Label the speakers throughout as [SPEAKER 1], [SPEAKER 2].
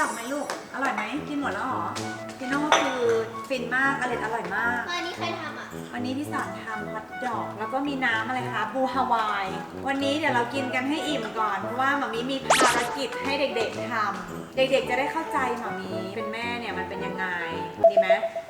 [SPEAKER 1] ดอกไหมลูก อร่อยไหม กินหมดแล้วเหรอพี่โน่คือฟินมากอร่อยอร่อยมาก
[SPEAKER 2] ตอนนี้ใครทำอะ
[SPEAKER 1] วันนี้พี่สอนทำฮอทดอกแล้วก็มีน้ำอะไรคะบูฮาวาย วันนี้เดี๋ยวเรากินกันให้อิ่มก่อน เพราะว่าหมามีมีภารกิจให้เด็กๆทำเด็กๆจะได้เข้าใจหมามีเป็นแม่เนี่ยมันเป็นยังไง ดีไหมหืม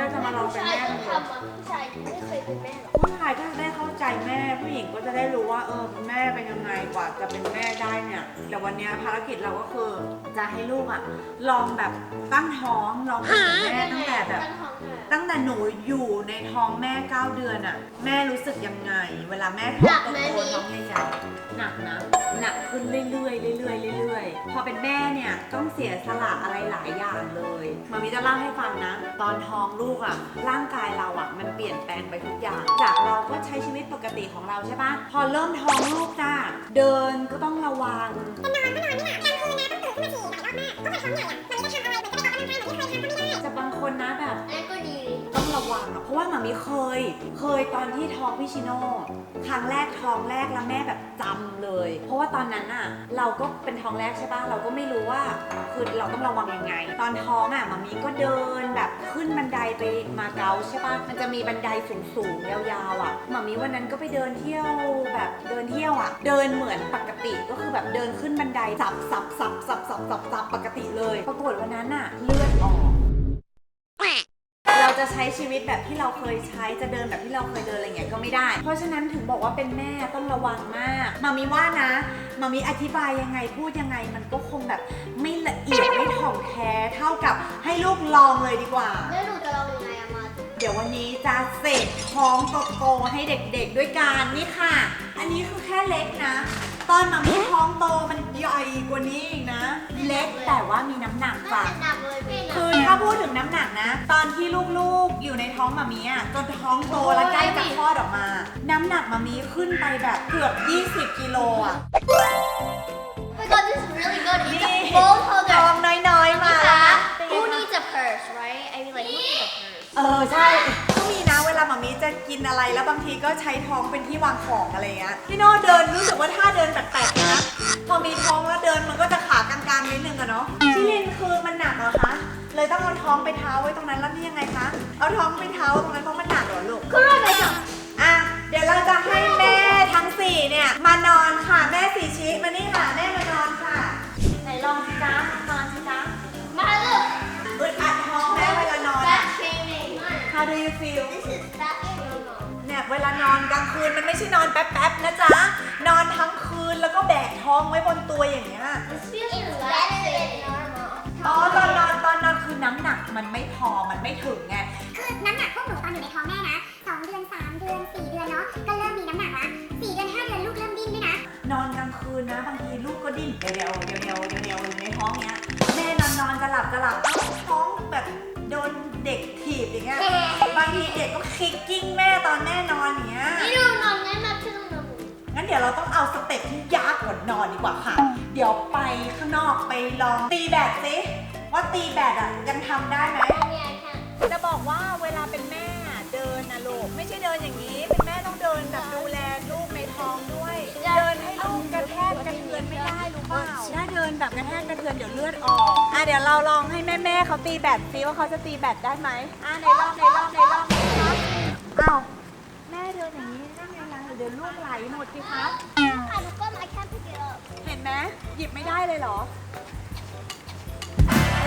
[SPEAKER 1] วันนี้เราจะมาลอง
[SPEAKER 2] ผู้
[SPEAKER 1] เป็น
[SPEAKER 2] ชาย
[SPEAKER 1] แม่
[SPEAKER 2] ต้
[SPEAKER 1] กั
[SPEAKER 2] อนง
[SPEAKER 1] ดู
[SPEAKER 2] ทำอะผู้ชายไม่เคยเป็นแม่หรอก
[SPEAKER 1] ผู้ชายก็จะได้เข้าใจแม่ ผู้หญิงก็จะได้รู้ว่าเออแม่เป็นยังไงกว่าจะเป็นแม่ได้เนี่ยแต่วันนี้ภารกิจเราก็คือจะให้ลูกอะลองแบบตั้งท้องลองเป็นแม่ตั้งแต่แบบ
[SPEAKER 2] ตั้งท้องอะ
[SPEAKER 1] ตั้งแต่หนูอยู่ในท้องแม่ 9 เดือนอะแม่รู้สึกยังไง เวลาแม่ท้องโตๆท้องใหญ่ๆหนักนะหนัก ขึ้นเรื่อยๆเรื่อยๆเรื่อยๆ พอเป็นแม่เนี่ยต้องเสียสละอะไรหลายอย่างเลยมามิจะเล่าให้ฟังนะ ตอนท้องลูกอะร่างกายเราอะมันเปลี่ยนแปลงไปทุกอย่าง จากเราก็ใช้ชีวิตปกติของเราใช่ปะพอเริ่มท้องลูกจ้าเดินก็ต้องระวังจะต้องตื่นทุกทีรัก
[SPEAKER 2] เราไหมก็คื
[SPEAKER 1] อท้อง
[SPEAKER 3] ใหญ่อะมามีก็
[SPEAKER 1] ระวังอะเพราะว่าหมามีเคย เคยตอนที่ท้องพี่ชิโน่ครั้งแรกท้องแรกแล้วแม่แบบจำเลย เพราะว่าตอนนั้นอะเราก็เป็นท้องแรกใช่ปะเราก็ไม่รู้ว่าคือเราต้องระวังยังไง ตอนท้องอะหมามีก็เดินแบบขึ้นบันไดไปมาเก๊าใช่ปะมันจะมีบันไดสูงๆยาวๆอะหมามีวันนั้นก็ไปเดินเที่ยวแบบเดินเที่ยวอะเดินเหมือนปกติก็คือแบบเดินขึ้นบันไดสับสับสับสับสับสับสับปกติเลย ปรากฏวันนั้นอะเลือดออก ช้ชีวิตแบบที่เราเคยใช้จะเดินแบบที่เราเคยเดินอะไรเงี้ยก็ไม่ได้ เพราะฉะนั้นถึงบอกว่าเป็นแม่ต้องระวังมากมามีว่านะมามีอธิบายยังไงพูดยังไง มันก็คงแบบไม่ละเอียดไม่ถ่องแท้เท่ากับให้ลูกลองเลยดีกว่า
[SPEAKER 2] แล้วหนูจะลองยังไงอะมา
[SPEAKER 1] เดี๋ยววันนี้จะเสกท้องโตๆให้เด็กๆด้วยกันนี่ค่ะ อันนี้คือแค่เล็กนะ ตอนมามีท้องโตมันใหญ่กว่านี้อีกนะ เล็กแต่ว่ามีน้ำหนัก
[SPEAKER 2] น่า
[SPEAKER 1] จ้ะ
[SPEAKER 2] จะหนักเลยพี่
[SPEAKER 1] คือถ้าพูดถึงน้ำหนักนะ ตอนที่ลูกๆอยู่ในท้องมามีอะจนท้องโตแล้วใกล้จะคลอดออกมา น้ำหนักมามีขึ้นไปแบบเกือบ 20 กิโลอะ
[SPEAKER 2] Oh my god this is really good it's
[SPEAKER 1] นี่
[SPEAKER 2] a bowl
[SPEAKER 1] ท้
[SPEAKER 2] holder
[SPEAKER 1] องน้อยๆมา
[SPEAKER 2] Who needs a purse right I mean like who needs a purse
[SPEAKER 1] เออใช่ก็มีนะเวลามามีจะกินอะไรแล้วบางทีก็ใช้ท้องเป็นที่วางของอะไรเงี้ยพี่โน่เดินรู้สึกว่าท่ ไปเท้าไว้ตรงนั้นแล้วนี่ยังไงคะเอาท้องไปเท้าตรงนั้นเพราะมันหนักเหรอลูก
[SPEAKER 2] ก็ได้ไหมจ๊ะ
[SPEAKER 1] อะเดี๋ยวเราจะให้แม่ทั้งสี่เนี่ยมานอนค่ะแม่สีชิมานี่ค่ะแม่มานอนค่ะไหนลองสิจ๊ะนอนสิจ๊ะ
[SPEAKER 2] มาเลย
[SPEAKER 1] อึดอัดท้องแม่เวลานอน
[SPEAKER 2] fat
[SPEAKER 1] อะ
[SPEAKER 2] shaming
[SPEAKER 1] How do you feel
[SPEAKER 2] this is fat shaming
[SPEAKER 1] เนี่ยเวลานอนกลางคืนมันไม่ใช่นอนแป๊บๆนะจ๊ะนอนทั้งคืนแล้วก็แบกท้องไว้บนตัวอย่างเงี้ย
[SPEAKER 2] this feels better than normal
[SPEAKER 1] อ๋อตอนนอนตอ นนอนคือน้ำหนักมันไม่พอมันไม่ถึงไง
[SPEAKER 3] คือน้ำหนักพวกหนูตอนอยู่ในท้องแม่นะสองเดือนสามเดือนสี่เดือนเนาะก็เริ่มมีน้ำหนักละสี่เดือนห้าเดือนลูกเริ่มดิ้นด้วยนะ
[SPEAKER 1] นอนกลางคืนนะบางทีลูกก็ดิ้นเดียวๆเดียวๆเดียวๆเดียวๆอยู่ในท้องเนี้ยแม่นอนนอนจะหลับจะหลับเอ้าท้องแบบโดนเด็กถีบอย่างเงี้ยบางทีเด็กก็คิกกิ้งแม่ตอนแม่นอนอย่างเงี้ย
[SPEAKER 2] นี่ดูนอนงั้นมาขึ้นนอน
[SPEAKER 1] งั้นเดี๋ยวเราต้องเอาสเต็ปที่ยากกว่านอนดีกว่าค่ะ เดี๋ยวไปข้างนอกไปลองตีแบดสิ ว่าตีแบดอะยังทำได้ไหม
[SPEAKER 2] อันนี้แค่
[SPEAKER 1] จะบอกว่าเวลาเป็นแม่อะเดินนะลูกไม่ใช่เดินอย่างนี้ เป็นแม่ต้องเดินแบบดูแลลูกในท้องด้วย เดินให้ลูกกระแทกกระเทือนไม่ได้รู้เปล่าถ้าเดินแบบกระแทกกระเทือนเดี๋ยวเลือดออก อะเดี๋ยวเราลองให้แม่แม่ๆเขาตีแบดซิว่าเขาจะตีแบดได้ไหมอะในรอบในรอบในรอบนะครับอ้าวแม่เดินอย่างนี้นั่งยังไงเดี๋ยวลูกไหลหมดสิคะ
[SPEAKER 2] ค่ะทุกคน I can't pick it up
[SPEAKER 1] เห็นไหมหยิบไม่ได้เลยเหรอเ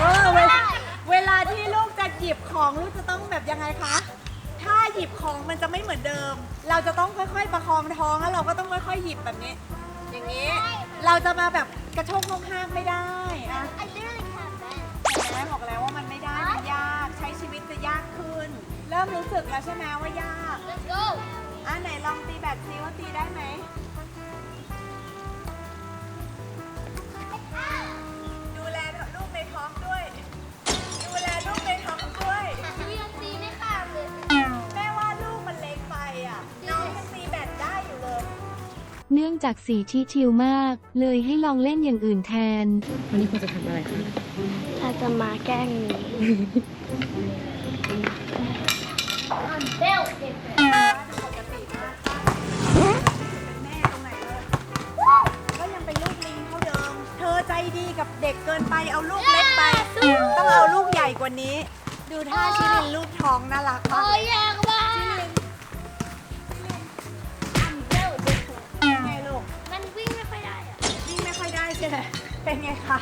[SPEAKER 1] ออเวลาเวลาที่ลูกจะหยิบของลูกจะต้องแบบยังไงคะ ถ้าหยิบของมันจะไม่เหมือนเดิม เราจะต้องค่อยๆ ประคองท้องแล้วเราก็ต้องค่อยๆ หยิบแบบนี้ อย่างนี้ เราจะมาแบบกระโชกโคกห้างไม่ได้อะ
[SPEAKER 2] I literally can't bend
[SPEAKER 1] แม่บอกแล้วว่ามันไม่ได้มันยากใช้ชีวิตจะยากขึ้น เริ่มรู้สึกแล้วใช่ไหมว่ายาก
[SPEAKER 2] let's go
[SPEAKER 1] อะไหนลองตีแบบซิว่าตีได้ไหมดู
[SPEAKER 4] จากสีที่ชิลมาก เลยให้ลองเล่นอย่างอื่นแทน
[SPEAKER 5] วันนี้ควรจะทำอะไรคะ
[SPEAKER 2] ถ้าจะมาแกล้งหนู I'm built different
[SPEAKER 1] ปกติมากเป็นแม่ตรงไหนเลยก็ยังเป็นลูกลิงเท่าเดิม เธอใจดีกับเด็กเกินไปเอาลูกเล็กไป ต้องเอาลูกใหญ่กว่านี้ ดูท่าชิลินลูกท้องน่ารักมาก
[SPEAKER 2] โอ้
[SPEAKER 1] เลยย
[SPEAKER 2] อยาก
[SPEAKER 1] ไม่ค่อยได้ใช่ไหมเป็นไงคะ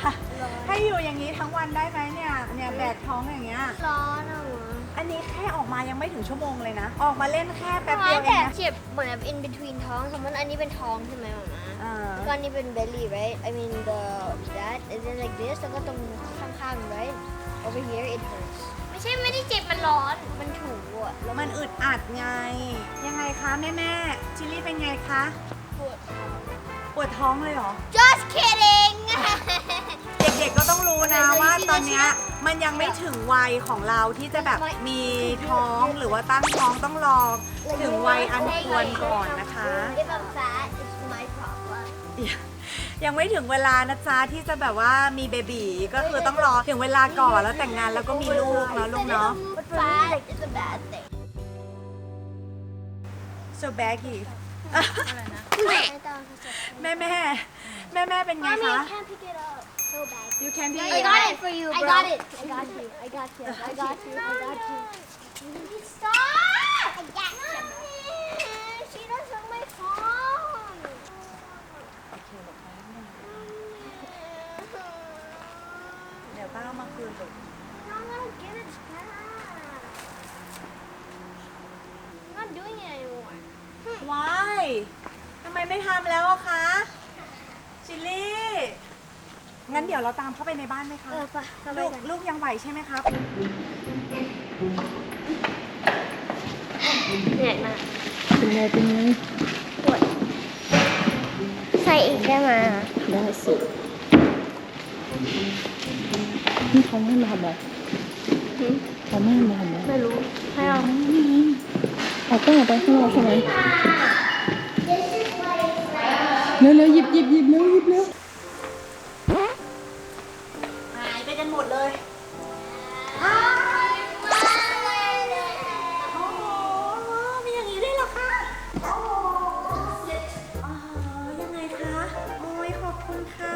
[SPEAKER 1] ให้อยู่อย่างนี้ทั้งวันได้ไหมเนี่ย เนี่ยแบกท้องอย่างเงี้ย
[SPEAKER 2] ร้อนอะ
[SPEAKER 1] อันนี้แค่ออกมายังไม่ถึงชั่วโมงเลยนะ ออกมาเล่นแค่แป๊บ
[SPEAKER 2] แป๊
[SPEAKER 1] เดียวเอ
[SPEAKER 2] แต่
[SPEAKER 1] งนะ
[SPEAKER 2] เจ็บเหมือนแบบ in between ท้องสมมติอันนี้เป็นท้องใช่ไหมหมามา
[SPEAKER 1] อ่า
[SPEAKER 2] แล้วก็อันนี้เป็น belly right I mean the that is it like this แล้วก็ตรงข้างๆ right over here it hurts ไม่ใช่ไม่ได้เจ็บมันร้อน มันถูอะแล้ว
[SPEAKER 1] มันอึดอัดไง ยังไงคะแม่แม่ๆชิลลี่เป็นไงคะ
[SPEAKER 2] ปวด
[SPEAKER 1] ปวดท้องเลยเหรอ
[SPEAKER 2] just kidding
[SPEAKER 1] เด็กๆก็ต้องรู้นะว่าตอนเนี้ยมันยังไม่ถึงวัยของเราที่จะแบบมีท้องหรือว่าตั้งท้องต้องรอถึงวัยอันควรก่อนนะคะ
[SPEAKER 2] If I'm fat it's my problem
[SPEAKER 1] ยังไม่ถึงเวลานะจ๊ะที่จะแบบว่ามีเบบีก็คือต้องรอถึงเวลาก่อนแล้วแต่งงานแล้วก็มีลูกเนาะลูกเนาะ
[SPEAKER 2] But fat is a bad thing
[SPEAKER 1] so baggy แม่แม่แม่แม่ๆเป็นไง
[SPEAKER 2] Mommy
[SPEAKER 1] คะ
[SPEAKER 2] I can't pick it up so bad
[SPEAKER 1] you can be
[SPEAKER 2] I got it for you bro I got it I got you I got you I got you I got you Stop I got you She doesn't my phone
[SPEAKER 1] เดี๋ยวป้าเอามาคืนลูก
[SPEAKER 2] No, I'm gonna give it back. I'm not doing it anymore.
[SPEAKER 1] ว้ายทำไมไม่ทำแล้วอะคะชิลลี่ งั้นเดี๋ยวเราตามเข้าไปในบ้านไหมคะ
[SPEAKER 2] เออไปเข้าไป
[SPEAKER 1] ลูก
[SPEAKER 2] กัน
[SPEAKER 1] ลูกยังไหวใช่ไหมครับ
[SPEAKER 2] เหนื่อยมาก
[SPEAKER 5] เป็นไงเป็นไง
[SPEAKER 2] ปวดใส่อีกได้ไหม
[SPEAKER 5] ได้สินี่เขาไม่มาทำอะไรเขาไม่มาทำอะไร
[SPEAKER 2] ไม่รู้ ให้เรา
[SPEAKER 5] เอาต้องออกไปข้างนอกใช่ไหมเร็วเร็วๆหยิบหยิบหยิบเร็วหยิบเร็ว
[SPEAKER 1] หายไปกันหมดเลยโอ้โหมีอย่างนี้ด้วยเหรอคะโอ้โหอ๋อยังไงคะโอ้ยขอบคุณค่ะ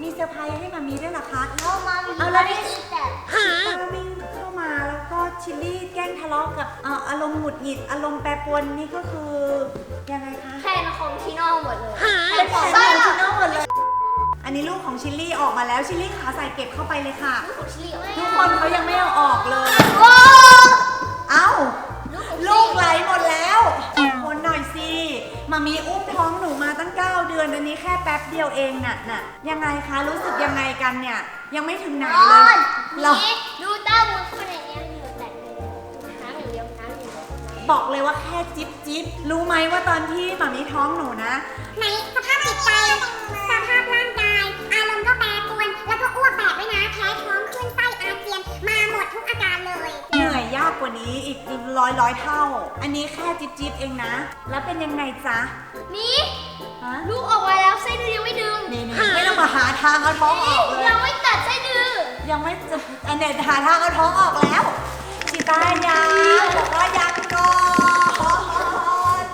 [SPEAKER 1] มีเซอร์ไพรส์ให้มามีด้วยเหรอคะเอาแล้ว เลาะกับเอ่ออารมณ์หงุดหงิดอารมณ์แปรปรวนนี่ก็คือยังไงคะ
[SPEAKER 2] แค่นของชิโน่หมดเลย
[SPEAKER 1] เป็นของบ้านชิโน่หมดเลย อันนี้ลูกของชิลลี่ออกมาแล้วชิลลี่ขาใส่เก็บเข้าไปเลยค่ะ
[SPEAKER 2] ของชิลลี่
[SPEAKER 1] ทุกคนเขายังไม่เอาออกเลย
[SPEAKER 2] โอ้
[SPEAKER 1] เอ้า
[SPEAKER 2] ลูกของ
[SPEAKER 1] ลูกไหลหมดแล้วคนหน่อยสิมามีอุ้มท้องหนูมาตั้ง 9 เดือนอันนี้แค่แป๊บเดียวเองน่ะน่ะยังไงคะรู้สึกยังไงกันเนี่ย ยังไม่ถึงไหน
[SPEAKER 2] ร้
[SPEAKER 1] เล
[SPEAKER 2] อยน
[SPEAKER 1] เรา
[SPEAKER 2] นี่ดูต้า
[SPEAKER 1] บอกเลยว่าแค่จิ๊บจิ๊บรู้ไหมว่าตอนที่มามีท้องหนูนะ
[SPEAKER 3] ในสภาพจิตใจสภาพร่างกาย อารมณ์ก็แปรปรวน แล้วก็อ้วกแตกด้วยนะแพ้ท้องขึ้นไส้อาเจียนมาหมดทุกอาการเลย
[SPEAKER 1] เหนื่อยยากกว่านี้อีกร้อยร้อยเท่า อันนี้แค่จิ๊บจิ๊บเองนะ แล้วเป็นยังไงจ๊ะ
[SPEAKER 2] มี
[SPEAKER 1] ฮะ
[SPEAKER 2] ลูกออกมาแล้วไส้เดือนยังไม่ดึง
[SPEAKER 1] นี่นี่ไม่ต้องมาหาทางเอาท้องออกเลย
[SPEAKER 2] ยังไม่ตัดไส้เดือน
[SPEAKER 1] ยังไม่จะอันเนี้ยหาทางเอาท้องออกแล้วชิ ตายังบอกว่ายังก่อน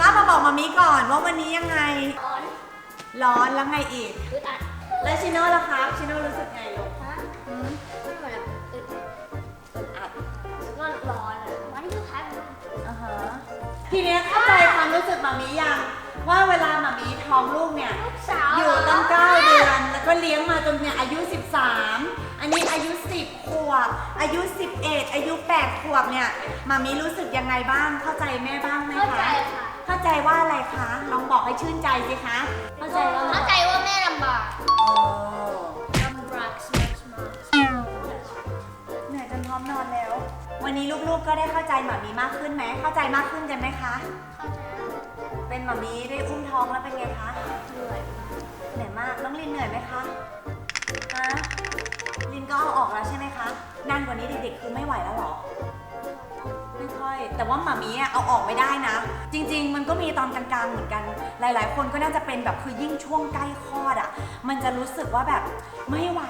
[SPEAKER 1] ต้ามาบอกมามีก่อนว่าวันนี้ยังไง
[SPEAKER 2] ร้อน
[SPEAKER 1] ร้อนแล้วไงอีก
[SPEAKER 2] อึดอัด
[SPEAKER 1] แล้วชิโน่ล่ะครับชิโน่รู้สึกไงลูก
[SPEAKER 2] ฮะ
[SPEAKER 1] อืม
[SPEAKER 2] มันเหมือนแบบอึด
[SPEAKER 1] อึดอัด
[SPEAKER 2] แล้วก็ร้อนอะวันที่ลูกค้า
[SPEAKER 1] อ่าฮะทีเนี้ยเข้าใจความรู้สึกมามียัง ว่าเวลามามีท้องลูกเนี่ย
[SPEAKER 2] ลูกสาว
[SPEAKER 1] อยู่ตั้ง9เดือน แล้วก็เลี้ยงมาจนเนี่ยอายุ 13 อันนี้อายุ10ข วบ อายุ 11 อายุ 8 ขวบเนี่ยมามีรู้สึกยังไงบ้าง เข้าใจแม่บ้างไหมคะ
[SPEAKER 2] เข้าใจค่ะ
[SPEAKER 1] เข้าใจว่าอะไรคะ ลองบอกให้ชื่นใจสิคะ เข้าใจว่าอะไร
[SPEAKER 2] เข้าใจว่าแม่ลำบาก
[SPEAKER 1] โอ้
[SPEAKER 2] ลำบากสมัครสมัคร
[SPEAKER 1] เหนื่อยจนพร้อมนอนแล้ว วันนี้ลูกๆก็ได้เข้าใจหมามีมากขึ้นไหม เข้าใจมากขึ้นกันไหมคะ
[SPEAKER 2] เข้าใจแล้ว
[SPEAKER 1] เป็นหมามีได้อุ้มท้องแล้วเป็นไงคะ
[SPEAKER 2] เหนื่อย
[SPEAKER 1] เหนื่อยมาก น้องลินเหนื่อยไหมคะฮะ ลินก็เอาออกแล้วใช่ไหมคะนานกว่านี้เด็กๆคือไม่ไหวแล้วเหรอ ไม่ค่อย แต่ว่าหมามีอะเอาออกไม่ได้นะ จริง ๆ มันก็มีตอนกลางๆเหมือนกัน หลาย ๆ คนก็น่าจะเป็นแบบคือยิ่งช่วงใกล้คลอดอะมันจะรู้สึกว่าแบบไม่ไหว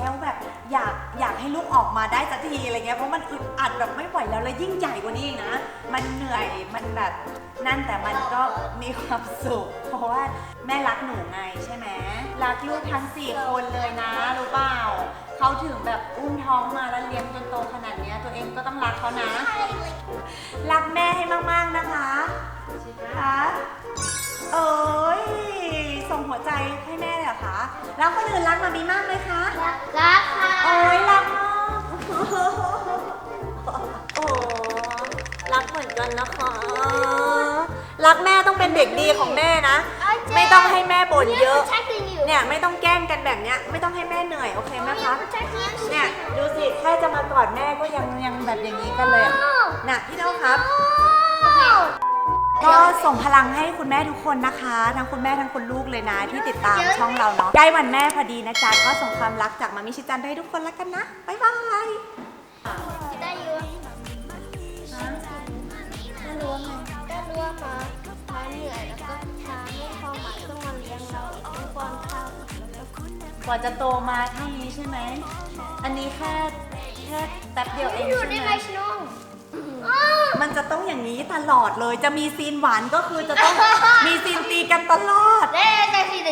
[SPEAKER 1] แล้วแบบอยากอยากให้ลูกออกมาได้สักทีอะไรเงี้ยเพราะมันอึดอัดแบบไม่ไหวแล้วแล้วยิ่งใหญ่กว่านี้อีกนะ มันเหนื่อยมันแบบนั่นแต่มันก็มีความสุข เพราะว่าแม่รักหนูไงใช่ไหมรักลูกทั้งสี่คนเลยนะรู้เปล่า เขาถึงแบบอุ้มท้องมาแล้วเลี้ยงจนโตขนาดเนี้ยตัวเองก็ต้องรักเขานะ รักแม่ให้มากๆนะคะคะเอ้ยส่งหัวใจให้แม่เลยเหรอคะแล้วคนอื่นรักมามีมากไหมคะ
[SPEAKER 2] รักค่ะ
[SPEAKER 1] โอ้ยรักมากโอ้รักเหมือนกันนะคะ รักแม่ต้องเป็นเด็กดีของแม่นะ ไม่ต้องให้แม่บ่นเยอะ เนี่ยไม่ต้องแกล้งกันแบบเนี้ยไม่ต้องให้แม่เหนื่อยโอเคไหมคะเนี่ยดูสิแค่จะมากอดแม่ก็ยังยังแบบอย่างนี้กันเลยอะน่ะพี่เท่าครับก็ส่งพลังให้คุณแม่ทุกคนนะคะ ทั้งคุณแม่ทั้งคุณลูกเลยนะ ที่ติดตามช่องเราเนาะใกล้วันแม่พอดีนะจ๊ะก็ส่งความรักจากมามิชิจันให้ทุกคนแล้วกันนะบ๊ายบาย
[SPEAKER 2] ก็
[SPEAKER 1] กว่าจะโตมาเท่านี้ใช่ไหม อันนี้แค่แค่แป๊บเดียวเอง
[SPEAKER 2] อยู่
[SPEAKER 1] ใช่
[SPEAKER 2] ได้
[SPEAKER 1] ไห
[SPEAKER 2] ไห
[SPEAKER 1] ม
[SPEAKER 2] มชิโน่
[SPEAKER 1] มันจะต้องอย่างนี้ตลอดเลย จะมีซีนหวานก็คือจะต้องมีซีนตีกันตลอด
[SPEAKER 2] ได้แต่สิ